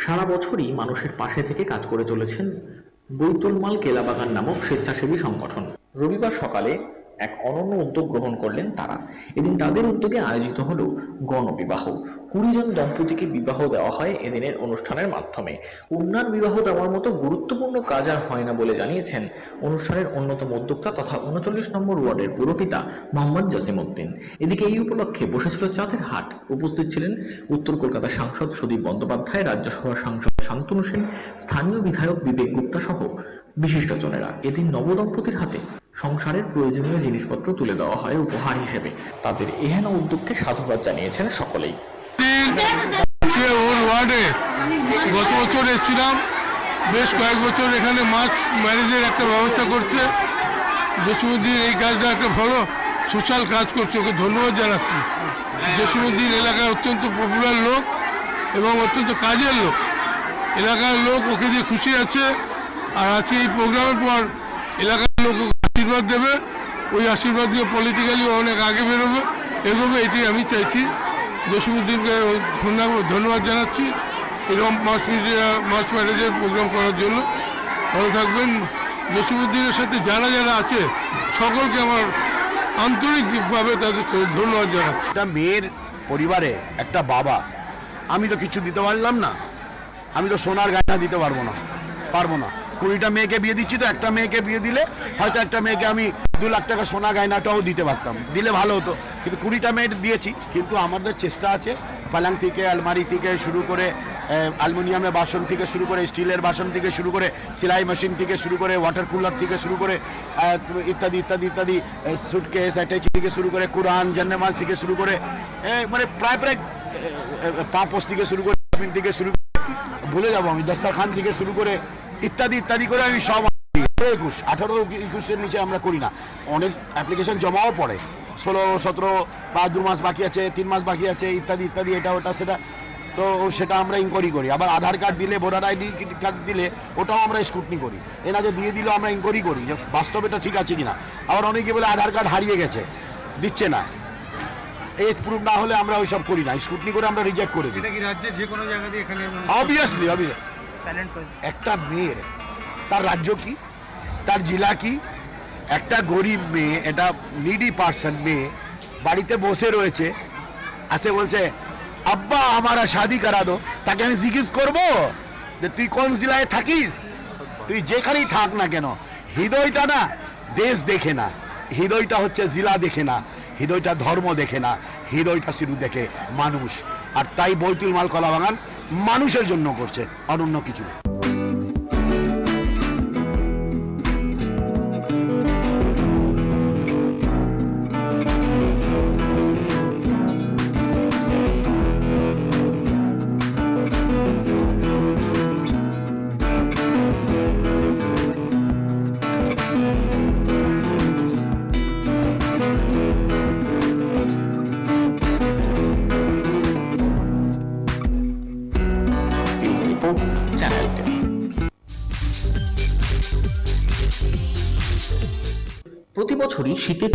সারা বছরই মানুষের পাশে থেকে কাজ করে চলেছেন বৈতুলমাল কেলাবাগান নামক স্বেচ্ছাসেবী সংগঠন। রবিবার সকালে এক অনন্য উদ্যোগ গ্রহণ করলেন তারা। এদিন তাদের উদ্যোগে আয়োজিত হলো গণবিবাহ। কুড়ি জন দম্পতিকে বিবাহ দেওয়া হয় এদিনের অনুষ্ঠানের মাধ্যমে। কন্যার বিবাহ দেওয়ার মতো গুরুত্বপূর্ণ কাজ আর হয় না বলে জানিয়েছেন অনুষ্ঠানের অন্যতম উদ্যোক্তা তথা উনচল্লিশ নম্বর ওয়ার্ডের পুরপিতা মোহাম্মদ জাসিমউদ্দিন এদিকে এই উপলক্ষে বসেছিল চাঁদের হাট। উপস্থিত ছিলেন উত্তর কলকাতা সাংসদ সুদীপ বন্দ্যোপাধ্যায়, রাজ্যসভার সাংসদ শান্তনু সেন, স্থানীয় বিধায়ক বিবেক গুপ্তা সহ বিশিষ্টজনেরা এদিন নবদম্পতির হাতে সংসারের প্রয়োজনীয় জিনিসপত্র তুলে দেওয়া হয় উপহার হিসেবে। তাদের এহেন উদ্যোগকে সাধুবাদ জানিয়েছেন সকলেই। গত বছর এসেছিলাম। বেশ কয়েক বছর এখানে মাছ ম্যারেজের একটা ব্যবস্থা করছে। জসিমুদ্দিন এই কাজটা একটা ভালো সোশ্যাল কাজ করছে। ওকে ধন্যবাদ জানাচ্ছি। জসিমুদ্দিন এলাকায় অত্যন্ত পপুলার লোক এবং অত্যন্ত কাজের লোক। এলাকার লোক ওকে দিয়ে খুশি আছে। আর আজকে এই প্রোগ্রামের পর এলাকার লোক আশীর্বাদ দেবে, ওই আশীর্বাদ দিয়ে পলিটিক্যালি অনেক আগে বেরোবে। এগোবে এটি আমি চাইছি। জসিমুদ্দিনকে ধন্যবাদ ধন্যবাদ জানাচ্ছি। এরকম মাস মিডিয়া মাস ম্যারেজের প্রোগ্রাম করার জন্য। ভালো থাকবেন। জসিমুদ্দিনের সাথে যারা যারা আছে, সকলকে আমার আন্তরিকভাবে তাদের ধন্যবাদ জানাচ্ছি। একটা মেয়ের পরিবারে একটা বাবা, আমি তো কিছু দিতে পারলাম না। আমি তো সোনার গয়না দিতে পারব না পারব না। কুড়িটা মেয়েকে বিয়ে দিচ্ছি তো, একটা মেয়েকে বিয়ে দিলে হয়তো একটা মেয়েকে আমি দু লাখ টাকা সোনা গয়নাটাও দিতে পারতাম, দিলে ভালো হতো। কিন্তু কুড়িটা মেয়ে দিয়েছি, কিন্তু আমাদের চেষ্টা আছে পালাং থেকে, আলমারি থেকে শুরু করে অ্যালুমিনিয়ামের বাসন থেকে শুরু করে, স্টিলের বাসন থেকে শুরু করে, সেলাই মেশিন থেকে শুরু করে ওয়াটার কুলার থেকে শুরু করে ইত্যাদি ইত্যাদি ইত্যাদি সুটকেস অ্যাটাচি থেকে শুরু করে, কোরআন জান্নামাজ থেকে শুরু করে মানে প্রায় প্রায় পাপোস থেকে শুরু করে থেকে শুরু ভুলে যাব আমি। দস্তার খান থেকে শুরু করে ইত্যাদি ইত্যাদি করে আমি সব একুশ, আঠারো একুশের নিচে আমরা করি না। অনেক অ্যাপ্লিকেশন জমাও পড়ে। ষোলো, সতেরো, বা দু মাস বাকি আছে, তিন মাস বাকি আছে, ইত্যাদি ইত্যাদি, এটা, ওটা, সেটা। তো সেটা আমরা ইনকোয়ারি করি। আবার আধার কার্ড দিলে, ভোটার আইডি কার্ড দিলে, ওটাও আমরা স্কুটনি করি। এনা যে দিয়ে দিলেও আমরা ইনকোয়ারি করি যে বাস্তবে এটা ঠিক আছে কিনা। আবার অনেকে বলে আধার কার্ড হারিয়ে গেছে, দিচ্ছে না। এজ প্রুফ না হলে আমরা ওইসব করি না। স্কুটনি করে আমরা রিজেক্ট করে দিই। এটা কি রাজ্যের যে কোনো জায়গা দিয়ে এখানে অবভিয়াসলি একটা মেয়ের তার রাজ্য কি? তার জেলা কি? একটা গরিব মেয়ে এটা নিডি পার্সন মেয়ে বাড়িতে বসে রয়েছে আসে বলছে আব্বা আমারা শাদি করা দো তাকে আমি জিজ্ঞেস করব যে তুই কোন জেলায় থাকিস? তুই যেখানেই থাক না কেন হৃদয়টা না দেশ দেখে না। হৃদয়টা হচ্ছে জেলা দেখে না। হৃদয়টা ধর্ম দেখে না, হৃদয়টা শুধু দেখে মানুষ। আর তাই বৈতুল মাল কলা বাগান মানুষের জন্য করছে, অনন্য কিছু প্রতি বছরই শীতের